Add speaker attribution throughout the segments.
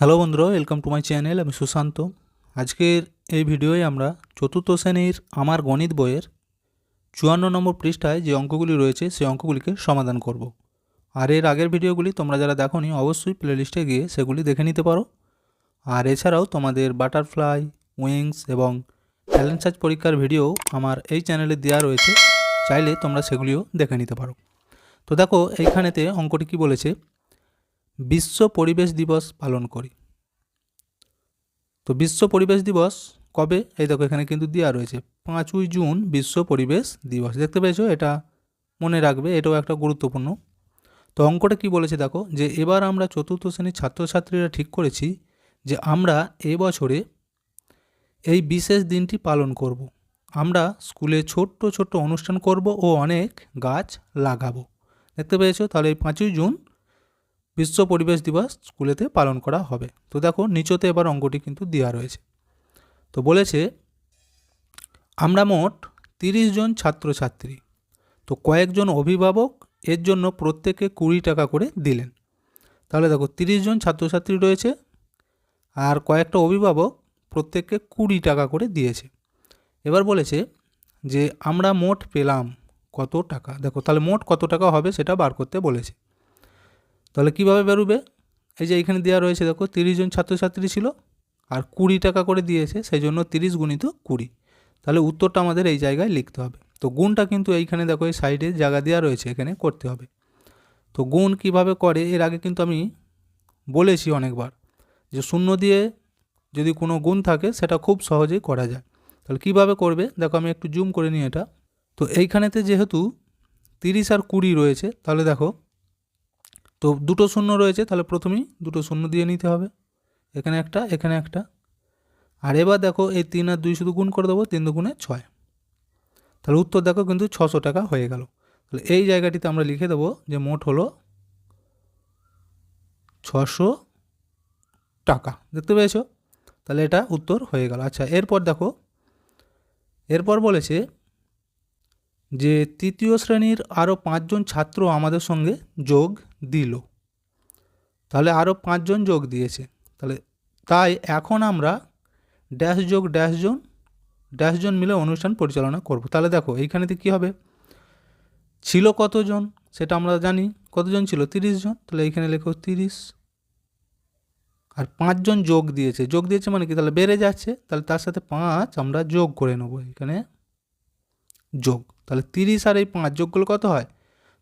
Speaker 1: Hello বন্ধুরা welcome to my channel আমি সুশান্ত। আজকের এই ভিডিওয়ে আমরা চতুর্থ শ্রেণির আমার গণিত বইয়ের চুয়ান্ন নম্বর পৃষ্ঠায় যে অঙ্কগুলি রয়েছে, সেই অঙ্কগুলিকে সমাধান করব। আর এর আগের ভিডিওগুলি তোমরা যারা দেখোনি, অবশ্যই প্লেলিস্টে গিয়ে সেগুলি দেখে নিতে পারো। আর এছাড়াও তোমাদের বাটারফ্লাই উইংস এবং ট্যালেন্ট সার্চ পরীক্ষার ভিডিও আমার এই চ্যানেলে দেওয়া রয়েছে, চাইলে তোমরা সেগুলিও দেখে নিতে পারো। তো দেখো, এইখানেতে অঙ্কটি কি বলেছে বিশ্ব পরিবেশ দিবস পালন করি। তো বিশ্ব পরিবেশ দিবস কবে? এই দেখো এখানে কিন্তু দেওয়া রয়েছে, পাঁচই জুন বিশ্ব পরিবেশ দিবস। দেখতে পেয়েছ? এটা মনে রাখবে, এটাও একটা গুরুত্বপূর্ণ। তো অঙ্কটা কি বলেছে দেখো, যে এবার আমরা চতুর্থ শ্রেণির ছাত্রছাত্রীরা ঠিক করেছি যে আমরা এবছরে এই বিশেষ দিনটি পালন করব। আমরা স্কুলে ছোট্ট ছোট্ট অনুষ্ঠান করব ও অনেক গাছ লাগাবো। দেখতে পেয়েছ? তাহলে এই পাঁচই জুন বিশ্ব পরিবেশ দিবস স্কুলেতে পালন করা হবে। তো দেখো, নিচতে এবার অঙ্কটি কিন্তু দেওয়া রয়েছে। তো বলেছে, আমরা মোট তিরিশ জন ছাত্রছাত্রী। তো কয়েকজন অভিভাবক, এর জন্য প্রত্যেকে কুড়ি টাকা করে দিলেন। তাহলে দেখো, তিরিশ জন ছাত্রছাত্রী রয়েছে আর কয়েকটা অভিভাবক প্রত্যেককে কুড়ি টাকা করে দিয়েছে। এবার বলেছে যে, আমরা মোট পেলাম কত টাকা? দেখো, তাহলে মোট কত টাকা হবে সেটা বার করতে বলেছে। তাহলে কীভাবে বেরোবে? এই যে এখানে দেওয়া রয়েছে, দেখো, তিরিশ জন ছাত্রছাত্রী ছিল আর কুড়ি টাকা করে দিয়েছে, সেই জন্য তিরিশ গুণিত কুড়ি। তাহলে উত্তরটা আমাদের এই জায়গায় লিখতে হবে। তো গুণটা কিন্তু এইখানে দেখো, এই সাইডে জায়গা দেওয়া রয়েছে, এখানে করতে হবে। তো গুণ কীভাবে করে, এর আগে কিন্তু আমি বলেছি অনেকবার যে শূন্য দিয়ে যদি কোনো গুণ থাকে, সেটা খুব সহজেই করা যায়। তাহলে কীভাবে করবে? দেখো, আমি একটু জুম করে নিই এটা। তো এইখানেতে যেহেতু তিরিশ আর কুড়ি রয়েছে, তাহলে দেখো তো দুটো শূন্য রয়েছে, তাহলে প্রথমেই দুটো শূন্য দিয়ে নিতে হবে। এখানে একটা এখানে একটা। আর এবার দেখো, এই তিন আর দুই শুধু গুণ করে দেবো, তিন দুগুণে ছয়। তাহলে উত্তর দেখো কিন্তু ছশো টাকা হয়ে গেল। তাহলে এই জায়গাটিতে আমরা লিখে দেবো যে মোট হলো ছশো টাকা। দেখতে পেয়েছ? তাহলে এটা উত্তর হয়ে গেল। আচ্ছা এরপর দেখো, এরপর বলেছে যে তৃতীয় শ্রেণির আরও পাঁচজন ছাত্র আমাদের সঙ্গে যোগ দিল। তাহলে আরও পাঁচজন যোগ দিয়েছে। তাহলে তাই এখন আমরা ড্যাশ যোগ ড্যাশ জন ড্যাশ মিলে অনুষ্ঠান পরিচালনা করব। তাহলে দেখো এইখানেতে কী হবে? ছিল কতজন? সেটা আমরা জানি। কতজন ছিল? তিরিশ জন। তাহলে এইখানে লেখো তিরিশ। আর পাঁচজন যোগ দিয়েছে। যোগ দিয়েছে মানে কি? তাহলে বেড়ে যাচ্ছে। তাহলে তার সাথে পাঁচ আমরা যোগ করে নেব এখানে যোগ। তাহলে তিরিশ আর এই পাঁচ যোগগুলো কত হয়?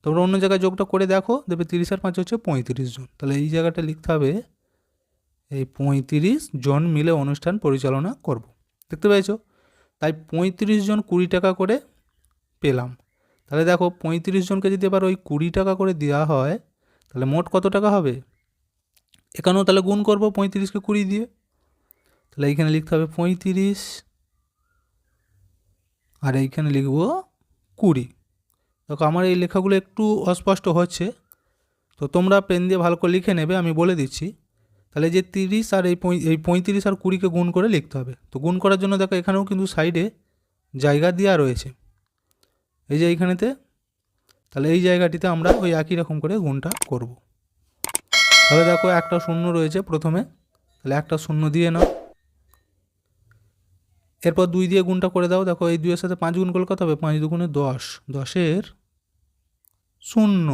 Speaker 1: তোমরা অন্য জায়গায় যোগটা করে দেখো, দেখবে তিরিশ আর পাঁচ হচ্ছে পঁয়ত্রিশ জন। তাহলে এই জায়গাটা লিখতে হবে, এই পঁয়ত্রিশ জন মিলে অনুষ্ঠান পরিচালনা করব। দেখতে পেয়েছ? তাই পঁয়ত্রিশ জন কুড়ি টাকা করে পেলাম। তাহলে দেখো, পঁয়ত্রিশ জনকে যদি এবার ওই কুড়ি টাকা করে দেওয়া হয়, তাহলে মোট কত টাকা হবে? এখানেও তাহলে গুণ করব পঁয়ত্রিশকে কুড়ি দিয়ে। তাহলে এইখানে লিখতে হবে পঁয়ত্রিশ, আর এইখানে লিখব কুড়ি। দেখো, আমার এই লেখাগুলো একটু অস্পষ্ট হচ্ছে, তো তোমরা পেন দিয়ে ভালো করে লিখে নেবে, আমি বলে দিচ্ছি। তাহলে যে তিরিশ আর এই এই পঁয়ত্রিশ আর কুড়িকে গুণ করে লিখতে হবে। তো গুণ করার জন্য দেখো, এখানেও কিন্তু সাইডে জায়গা দেওয়া রয়েছে। এই যে এইখানেতে, তাহলে এই জায়গাটিতে আমরা ওই একই রকম করে গুণটা করব। তাহলে দেখো একটা শূন্য রয়েছে প্রথমে, তাহলে একটা শূন্য দিয়ে নাও। এরপর দুই দিয়ে গুণটা করে দাও। দেখো এই দুইয়ের সাথে পাঁচ গুণ করলে কত হবে? পাঁচ দুগুণে দশ। দশের শূন্য।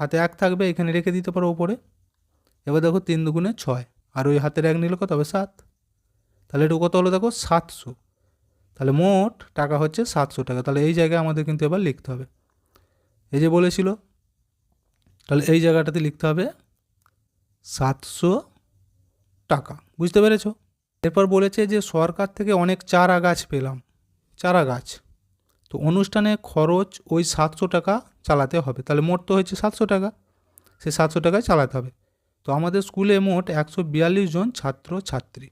Speaker 1: হাতে এক থাকবে, এখানে রেখে দিতে পারো ওপরে এবার দেখো তিন দুগুণে ছয়। আর ওই হাতের এক নিলে কত হবে? সাত। তাহলে একটু কত হলো? দেখো সাতশো। তাহলে মোট টাকা হচ্ছে সাতশো টাকা। তাহলে এই জায়গায় আমাদের কিন্তু এবার লিখতে হবে। এই যে বলেছিল, তাহলে এই জায়গাটাতে লিখতে হবে সাতশো টাকা। বুঝতে পেরেছ? এরপর বলেছে যে সরকার থেকে অনেক চারা গাছ পেলাম চারা গাছ তো অনুষ্ঠানে খরচ ওই সাতশো টাকা চালাতে হবে। তাহলে মোট তো হয়েছে সাতশো টাকা সে সাতশো টাকায় চালাতে হবে। তো আমাদের স্কুলে মোট একশো বিয়াল্লিশ জন ছাত্র ছাত্রী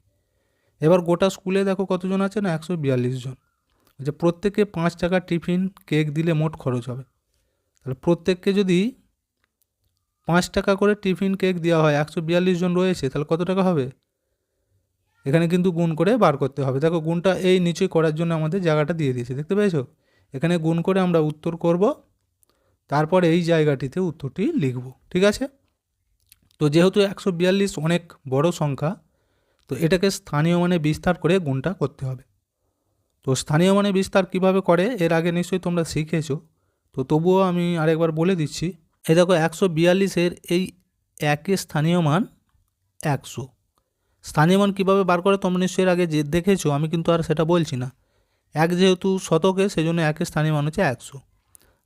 Speaker 1: এবার গোটা স্কুলে দেখো কতজন আছে না, একশো বিয়াল্লিশ জন। যে প্রত্যেকে পাঁচ টাকা টিফিন, কেক দিলে মোট খরচ হবে। তাহলে প্রত্যেককে যদি পাঁচ টাকা করে টিফিন, কেক দেওয়া হয়, একশো বিয়াল্লিশ জন রয়েছে, তাহলে কত টাকা হবে? এখানে কিন্তু গুণ করে বার করতে হবে। দেখো গুণটা এই নিচে করার জন্য আমাদের জায়গাটা দিয়ে দিয়েছে, দেখতে পেয়েছ? এখানে গুণ করে আমরা উত্তর করব, তারপর এই জায়গাটিতে উত্তরটি লিখব, ঠিক আছে? তো যেহেতু একশো বিয়াল্লিশ অনেক বড় সংখ্যা, তো এটাকে স্থানীয় মানে বিস্তার করে গুণটা করতে হবে। তো স্থানীয় মানে বিস্তার কীভাবে করে, এর আগে নিশ্চয়ই তোমরা শিখেছো, তো তবুও আমি আরেকবার বলে দিচ্ছি। এই দেখো একশো বিয়াল্লিশের এই একে স্থানীয় মান একশো। স্থানীয় মান কীভাবে বার করে তোমরা নিশ্চয়ই আগে যে দেখেছ, আমি কিন্তু আর সেটা বলছি না। এক যেহেতু শতকে সেই জন্য একের স্থানীয় মান হচ্ছে একশো।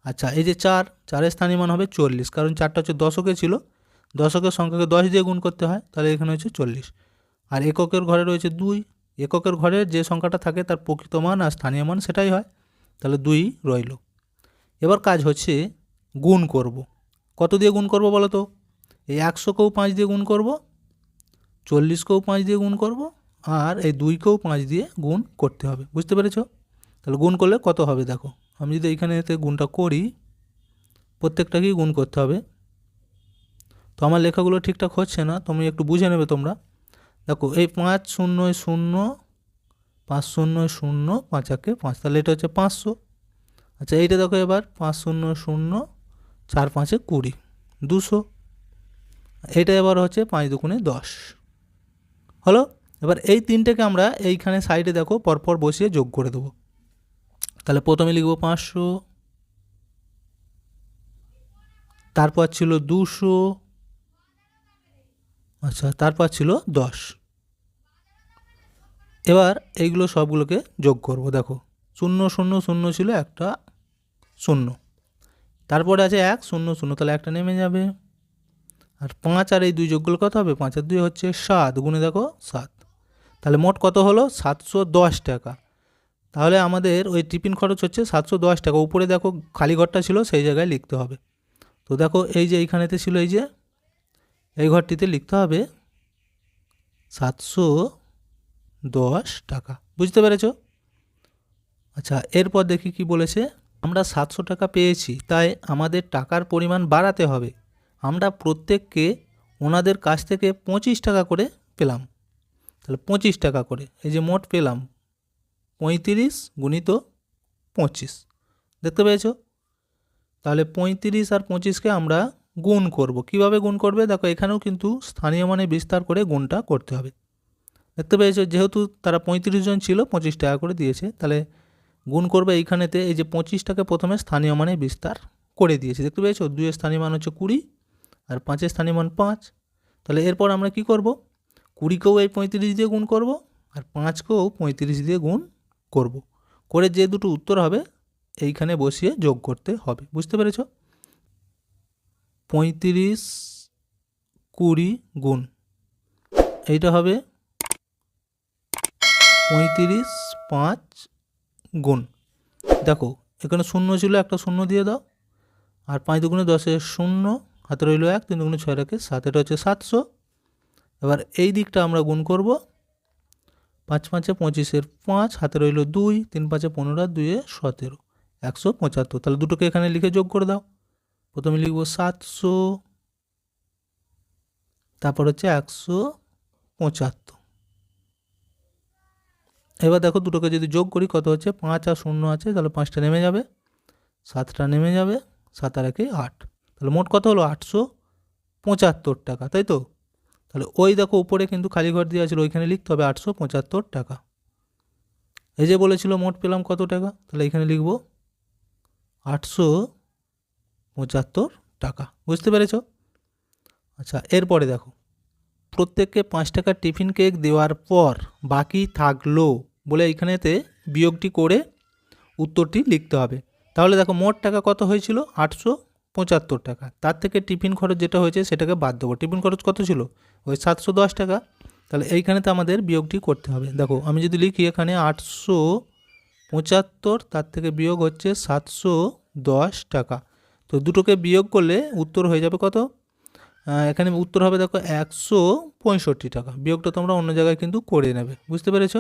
Speaker 1: আচ্ছা এই যে চার, চারের স্থানীয় মান হবে চল্লিশ, কারণ চারটা হচ্ছে দশকে ছিল। দশকের সংখ্যাকে দশ দিয়ে গুণ করতে হয়, তাহলে এখানে হচ্ছে চল্লিশ। আর এককের ঘরে রয়েছে দুই, এককের ঘরে যে সংখ্যাটা থাকে তার প্রকৃত মান আর স্থানীয় মান সেটাই হয়, তাহলে দুই রইল। এবার কাজ হচ্ছে গুণ করব। কত দিয়ে গুণ করব বলো তো? এই একশোকেও পাঁচ দিয়ে গুণ করব চল্লিশকেও পাঁচ দিয়ে গুণ করব আর এই দুইকেও পাঁচ দিয়ে গুণ করতে হবে। বুঝতে পেরেছ? তাহলে গুণ করলে কত হবে দেখো? আমি যদি এইখানে এতে গুণটা করি, প্রত্যেকটাকেই গুণ করতে হবে। তো আমার লেখাগুলো ঠিকঠাক হচ্ছে না, তুমি একটু বুঝে নেবে তোমরা। দেখো, এই পাঁচ শূন্য শূন্য, পাঁচ শূন্য শূন্য, পাঁচ একে পাঁচ, তাহলে এটা হচ্ছে পাঁচশো। আচ্ছা এইটা দেখো এবার, পাঁচ শূন্য শূন্য, চার পাঁচে কুড়ি, দুশো। এটা এবার হচ্ছে পাঁচ দুগুণে দশ। হলো? এবার এই তিনটেকে আমরা এইখানে সাইডে দেখো, পরপর বসিয়ে যোগ করে দেবো। তাহলে প্রথমে লিখব পাঁচশো, তারপর ছিল দুশো আচ্ছা তারপর ছিল দশ। এবার এইগুলো সবগুলোকে যোগ করব, দেখো। শূন্য শূন্য শূন্য ছিল একটা, শূন্য। তারপরে আছে এক, শূন্য শূন্য, তাহলে একটা নেমে যাবে। আর পাঁচ আর এই দুই যোগগুলো কত হবে? পাঁচ আর দুই হচ্ছে সাত। গুণে দেখো, সাত। তাহলে মোট কত হলো? সাতশো দশ টাকা। তাহলে আমাদের ওই টিফিন খরচ হচ্ছে সাতশো দশ টাকা। উপরে দেখো খালি ঘরটা ছিল, সেই জায়গায় লিখতে হবে। তো দেখো এই যে এইখানেতে ছিল এই যে, এই ঘরটিতে লিখতে হবে সাতশো দশ টাকা। বুঝতে পেরেছ? আচ্ছা এরপর দেখি কি বলেছে। আমরা সাতশো টাকা পেয়েছি, তাই আমাদের টাকার পরিমাণ বাড়াতে হবে। আমরা প্রত্যেককে ওনাদের কাছ থেকে পঁচিশ টাকা করে পেলাম। তাহলে পঁচিশ টাকা করে, এই যে মোট পেলাম পঁয়ত্রিশ গুণিত পঁচিশ। দেখতে পেয়েছ? তাহলে পঁয়ত্রিশ আর পঁচিশকে আমরা গুণ করব। কীভাবে গুণ করবে? দেখো, এখানেও কিন্তু স্থানীয় মানে বিস্তার করে গুণটা করতে হবে। দেখতে পেয়েছ? যেহেতু তারা পঁয়ত্রিশ জন ছিল, পঁচিশ টাকা করে দিয়েছে, তাহলে গুণ করবে এইখানেতে, এই যে পঁচিশটাকে প্রথমে স্থানীয় মানে বিস্তার করে দিয়েছে। দেখতে পেয়েছ? দুইয়ের স্থানীয় মান হচ্ছে কুড়ি আর পাঁচের স্থানীয় মান পাঁচ। তাহলে এরপর আমরা কি করব? কুড়িকেও এই পঁয়ত্রিশ দিয়ে গুণ করব আর পাঁচকেও পঁয়ত্রিশ দিয়ে গুণ করব। করে যে দুটো উত্তর হবে, এইখানে বসিয়ে যোগ করতে হবে। বুঝতে পেরেছ? পঁয়ত্রিশ কুড়ি গুণ। এইটা হবে পঁয়ত্রিশ পাঁচ গুণ। দেখো, এখানে শূন্য ছিল, একটা শূন্য দিয়ে দাও। আর পাঁচ দুগুণে দশে শূন্য হাতে রইল এক, তিন দুগুণে ছয় রাখে সাত, এটা হচ্ছে সাতশো। এবার এই দিকটা আমরা গুণ করব। পাঁচ পাঁচে পঁচিশের পাঁচ, হাতে রইল দুই, তিন পাঁচে পনেরো আর দুইয়ে সতেরো, একশো পঁচাত্তর। তাহলে দুটোকে এখানে লিখে যোগ করে দাও। প্রথমে লিখব সাতশো, তারপর হচ্ছে একশো পঁচাত্তর। এবার দেখো দুটোকে যদি যোগ করি, কত হচ্ছে? পাঁচ আর শূন্য আছে, তাহলে পাঁচটা নেমে যাবে। সাতটা নেমে যাবে, সাত আর একে আট। তাহলে মোট কত হলো? আটশো পঁচাত্তর টাকা, তাই তো? তাহলে ওই দেখো উপরে কিন্তু খালি ঘর দিয়ে আছে ওইখানে লিখতে হবে আটশো পঁচাত্তর টাকা। এই যে বলেছিল মোট পেলাম কত টাকা? তাহলে এখানে লিখব আটশো পঁচাত্তর টাকা, বুঝতে পেরেছ? আচ্ছা এরপরে দেখো, প্রত্যেককে পাঁচ টাকার টিফিন কেক দেওয়ার পর বাকি থাকল বলে এইখানেতে বিয়োগটি করে উত্তরটি লিখতে হবে। তাহলে দেখো মোট টাকা কত হয়েছিল? আটশো পঁচাত্তর টাকা। তার থেকে টিফিন খরচ যেটা হয়েছে সেটাকে বাদ দেবো। টিফিন খরচ কত ছিল? ওই সাতশো দশ টাকা। তাহলে এইখানেতে আমাদের বিয়োগটি করতে হবে। দেখো, আমি যদি লিখি এখানে আটশো পঁচাত্তর, তার থেকে বিয়োগ হচ্ছে সাতশো দশ টাকা। তো দুটোকে বিয়োগ করলে উত্তর হয়ে যাবে কত? এখানে উত্তর হবে দেখো একশো পঁয়ষট্টি টাকা। বিয়োগটা তোমরা অন্য জায়গায় কিন্তু করে নেবে। বুঝতে পেরেছ?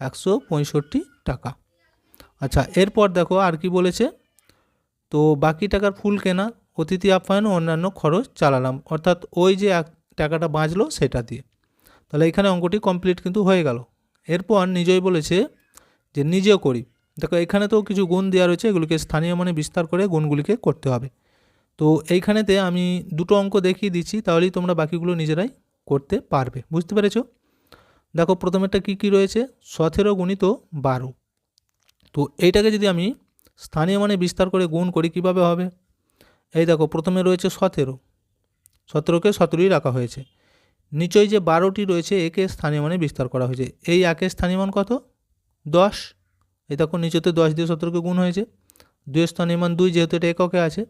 Speaker 1: একশো পঁয়ষট্টি টাকা। আচ্ছা এরপর দেখো আর কি বলেছে? তো বাকি টাকার ফুল কেনা, অতিথি আপ্যায়ন অন্যান্য খরচ চালালাম। অর্থাৎ ওই যে এক টাকাটা বাঁচলো সেটা দিয়ে। তাহলে এখানে অঙ্কটি কমপ্লিট কিন্তু হয়ে গেল। এরপর নিজেই বলেছে যে, নিজেও করি। দেখো, এখানে তো কিছু গুণ দেওয়া রয়েছে, এগুলিকে স্থানীয় মানে বিস্তার করে গুণগুলিকে করতে হবে। তো এইখানেতে আমি দুটো অঙ্ক দেখিয়ে দিচ্ছি, তাহলেই তোমরা বাকিগুলো নিজেরাই করতে পারবে। বুঝতে পেরেছ? দেখো, প্রথমেরটা কী কী রয়েছে? সতেরো গুণিত বারো। তো এইটাকে যদি আমি স্থানীয় মানে বিস্তার করে গুণ করি কীভাবে হবে? এই দেখো, প্রথমে রয়েছে সতেরো। সতেরোকে সতেরোই রাখা হয়েছে। নিচয় যে বারোটি রয়েছে, একে স্থানীয় মানে বিস্তার করা হয়েছে। এই একের স্থানীয় মান কত? দশ। এই দেখো, নিচেতে দশ দিয়ে সতেরোকে গুণ হয়েছে। দুই স্থানীয় মান দুই, যেহেতু এটা এককে আছে,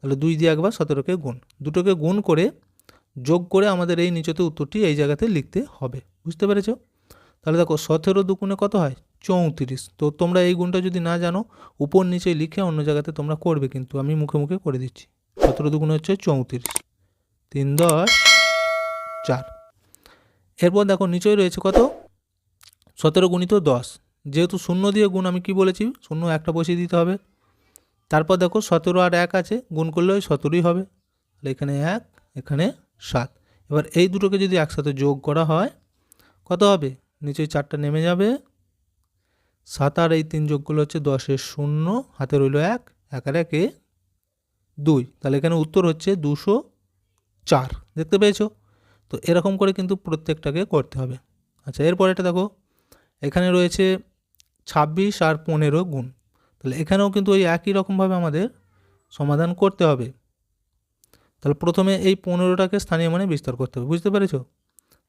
Speaker 1: তাহলে দুই দিয়ে একবার সতেরোকে গুণ। দুটোকে গুণ করে, যোগ করে আমাদের এই নিচেতে উত্তরটি এই জায়গাতে লিখতে হবে। বুঝতে পেরেছ? তাহলে দেখো, সতেরো দুগুণে কত হয়? চৌত্রিশ। তো তোমরা এই গুণটা যদি না জানো, উপর নিচে লিখে অন্য জায়গাতে তোমরা করবে কিন্তু আমি মুখে মুখে করে দিচ্ছি। সতেরো দুগুণ হচ্ছে চৌত্রিশ। তিন দশ, চার। এরপর দেখো নিচয় রয়েছে কত? সতেরো গুণিত দশ। যেহেতু শূন্য দিয়ে গুণ আমি কি বলেছি? শূন্য একটা বসিয়ে দিতে হবে। তারপর দেখো সতেরো আর এক আছে, গুণ করলে ওই সতেরোই হবে। তাহলে এখানে এক, এখানে সাত। এবার এই দুটোকে যদি একসাথে যোগ করা হয়, কত হবে? নিচে চারটা নেমে যাবে। সাত আর এই তিন যোগগুলো হচ্ছে দশের শূন্য, হাতে রইল এক এক আর একে দুই। তাহলে এখানে উত্তর হচ্ছে দুশো চার। দেখতে পেয়েছ? তো এরকম করে কিন্তু প্রত্যেকটাকে করতে হবে। আচ্ছা এরপর এটা দেখো, এখানে রয়েছে ছাব্বিশ আর পনেরো গুণ। তাহলে এখানেও কিন্তু ওই একই রকমভাবে আমাদের সমাধান করতে হবে। তাহলে প্রথমে এই পনেরোটাকে স্থানীয় মানে বিস্তার করতে হবে, বুঝতে পেরেছ?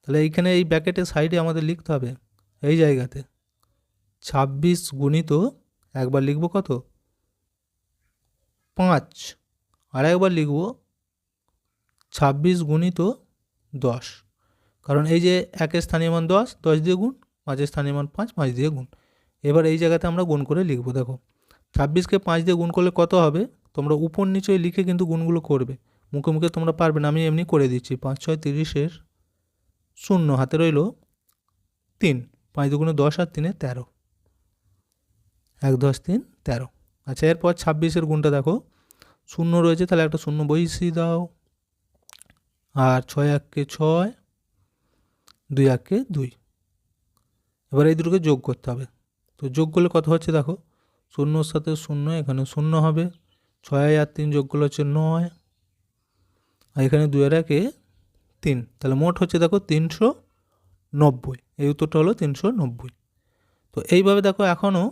Speaker 1: তাহলে এইখানে এই ব্যাকেটের সাইডে আমাদের লিখতে হবে এই জায়গাতে। ছাব্বিশ গুণিত একবার লিখব কত? পাঁচ। আর একবার লিখব ছাব্বিশ গুণিত দশ। কারণ এই যে একের স্থানীয় মান দশ দশ দিয়ে গুণ, পাঁচের স্থানীয় মান পাঁচ পাঁচ দিয়ে গুণ। এবার এই জায়গাতে আমরা গুণ করে লিখব, দেখো। ছাব্বিশকে পাঁচ দিয়ে গুণ করলে কত হবে? তোমরা উপর নিচে লিখে কিন্তু গুণগুলো করবে। মুখে মুখে তোমরা পারবে না, আমি এমনি করে দিচ্ছি। পাঁচ, ছয়, তিরিশের শূন্য, হাতে রইল তিন। পাঁচ দুগুণে দশ আর তিনে তেরো। এক, দশ, তিন, তেরো। আচ্ছা এরপর ছাব্বিশের গুণটা দেখো। শূন্য রয়েছে, তাহলে একটা শূন্য বসিয়ে দাও। আর ছয় এককে ছয়, দুই এককে দুই। এবার এই দুটোকে যোগ করতে হবে। তো যোগ করলে কত হচ্ছে দেখো? শূন্যর সাথে শূন্য, এখানে শূন্য হবে। ছয় আর তিন যোগ করলে হচ্ছে নয়। আর এখানে দুই আর একে তিন। তাহলে মোট হচ্ছে দেখো তিনশো নব্বই। এই উত্তরটা হলো তিনশো নব্বই। তো এইভাবে দেখো এখনও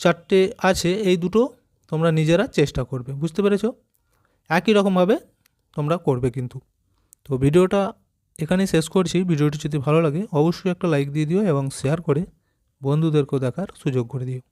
Speaker 1: চারটে আছে, এই দুটো তোমরা নিজেরা চেষ্টা করবে, বুঝতে পেরেছ? একই রকমভাবে তোমরা করবে কিন্তু। তো ভিডিওটা এখানেই শেষ করছি। ভিডিওটি যদি ভালো লাগে, অবশ্যই একটা লাইক দিয়ে দিও এবং শেয়ার করে বন্ধুদেরকেও দেখার সুযোগ করে দিও।